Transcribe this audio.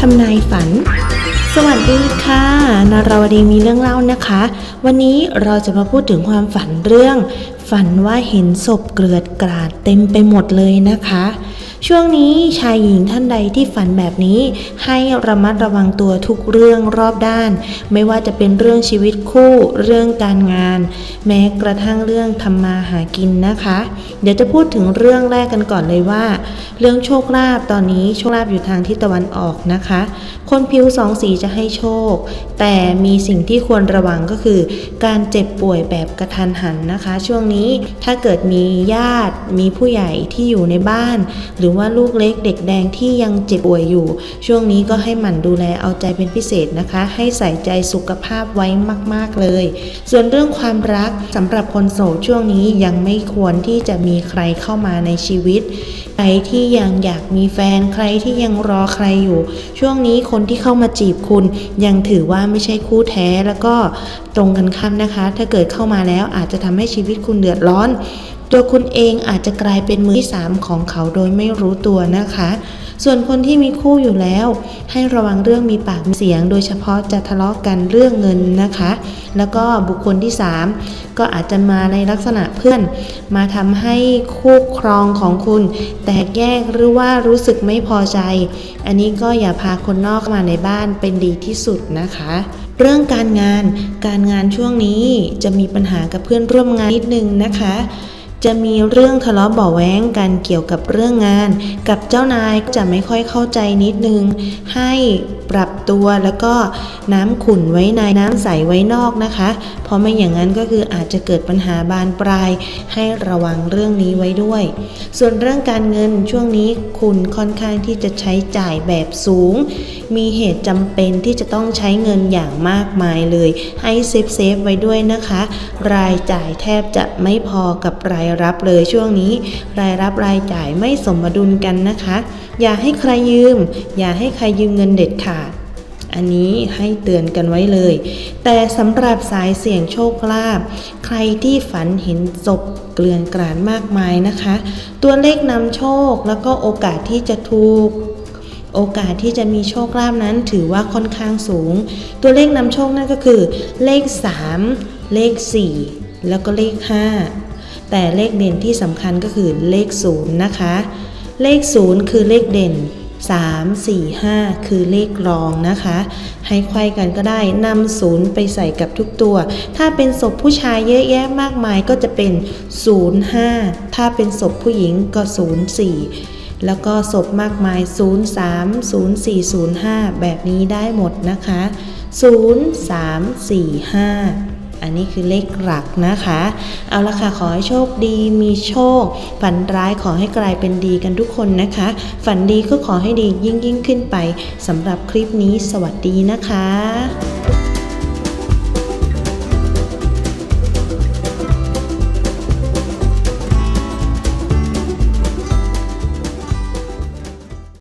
ทำนายฝัน สวัสดีค่ะนาราวดีมีเรื่องเล่านะคะ วันนี้เราจะมาพูดถึงความฝันเรื่อง ฝันว่าเห็นศพเกลือดกราดเต็มไปหมดเลยนะคะ ช่วงนี้ชายหญิงท่านใดที่ฝันแบบนี้ ให้ระมัดระวังตัวทุกเรื่องรอบด้าน ไม่ว่าจะเป็นเรื่องชีวิตคู่ เรื่องการงาน แม้กระทั่งเรื่องทำมาหากินนะคะ เดี๋ยวจะพูดถึงเรื่องแรกกันก่อนเลยว่า เรื่องโชคลาภตอนนี้โชคลาภอยู่ทางทิศตะวันออกนะคะ คนผิวสองสีจะให้โชค แต่มีสิ่งที่ควรระวังก็คือ การเจ็บป่วยแบบกระทันหันนะคะ ช่วงนี้ถ้าเกิดมีญาติมีผู้ใหญ่ที่อยู่ในบ้านหรือือว่าลูกเล็กเด็กแดงที่ยังเจ็บป่วยอยู่ ช่วงนี้ก็ให้หมั่นดูแลเอาใจเป็นพิเศษนะคะ ให้ใส่ใจสุขภาพไว้มาก ๆเลย ส่วนเรื่องความรักสำหรับคนโสดช่วงนี้ยังไม่ควรที่จะมีใครเข้ามาในชีวิตใครที่ยังอยากมีแฟนใครที่ยังรอใครอยู่ ช่วงนี้คนที่เข้ามาจีบคุณ ยังถือว่าไม่ใช่คู่แท้แล้วก็ตรงกันข้ามนะคะ ถ้าเกิดเข้ามาแล้วอาจจะทำให้ชีวิตคุณเดือดร้อน ตัวคุณเองอาจจะกลายเป็นมือที่สามของเขาโดยไม่รู้ตัวนะคะ ส่วนคนที่มีคู่อยู่แล้ว ให้ระวังเรื่องมีปากมีเสียง โดยเฉพาะจะทะเลาะกันเรื่องเงินนะคะ แล้วก็บุคคลที่ 3 ก็อาจจะมาในลักษณะเพื่อน มาทำให้คู่ครองของคุณ แตกแยกหรือว่ารู้สึกไม่พอใจ อันนี้ก็อย่าพาคนนอกเข้ามาในบ้านเป็นดีที่สุดนะคะเรื่องการงาน การงานช่วงนี้จะมีปัญหากับเพื่อนร่วมงานนิดนึงนะคะ จะมีเรื่องทะเลาะเบาะแว้งกันเกี่ยวกับเรื่องงาน กับเจ้านายจะไม่ค่อยเข้าใจนิดนึง ให้ปรับตัวแล้วก็น้ำขุ่นไว้ในน้ำใสไว้นอกนะคะ เพราะไม่อย่างนั้นก็คืออาจจะเกิดปัญหาบานปลาย ให้ระวังเรื่องนี้ไว้ด้วย ส่วนเรื่องการเงินช่วงนี้คุณค่อนข้างที่จะใช้จ่ายแบบสูง มีเหตุจำเป็นที่จะต้องใช้เงินอย่างมากมายเลย ให้เซฟเซฟไว้ด้วยนะคะ รายจ่ายแทบจะไม่พอกับรายรับเลยช่วงนี้ รายรับรายจ่ายไม่สมดุลกันนะคะ อย่าให้ใครยืม อย่าให้ใครยืมเงินเด็ดขาดอันนี้ให้เตือนกันไว้เลย แต่สำหรับสายเสี่ยงโชคลาภใครที่ฝันเห็นศพเกลื่อนกลาดมากมายนะคะ ตัวเลขนำโชคแล้วก็โอกาสที่จะถูก โอกาสที่จะมีโชคลาภนั้นถือว่าค่อนข้างสูง ตัวเลขนำโชคนั่นก็คือ เลข 3 เลข 4 แล้วก็เลข 5 แต่เลขเด่นที่สำคัญก็คือเลข 0 นะคะ เลข 0 คือเลขเด่น 3 4 5 คือเลขรองนะคะ ให้ไขว้กันก็ได้นำศูนย์ไปใส่กับทุกตัว ถ้าเป็นศพผู้ชายเยอะแยะมากมายก็จะเป็น 05 ถ้าเป็นศพผู้หญิงก็ 04แล้วก็ศพมากมาย 03 04 05 แบบนี้ได้หมดนะคะ 0 3 4 5 อันนี้คือเลขหลักนะคะ เอาละค่ะ ขอให้โชคดีมีโชค ฝันร้ายขอให้กลายเป็นดีกันทุกคนนะคะ ฝันดีก็ขอให้ดียิ่งยิ่งขึ้นไปสำหรับคลิปนี้สวัสดีนะคะ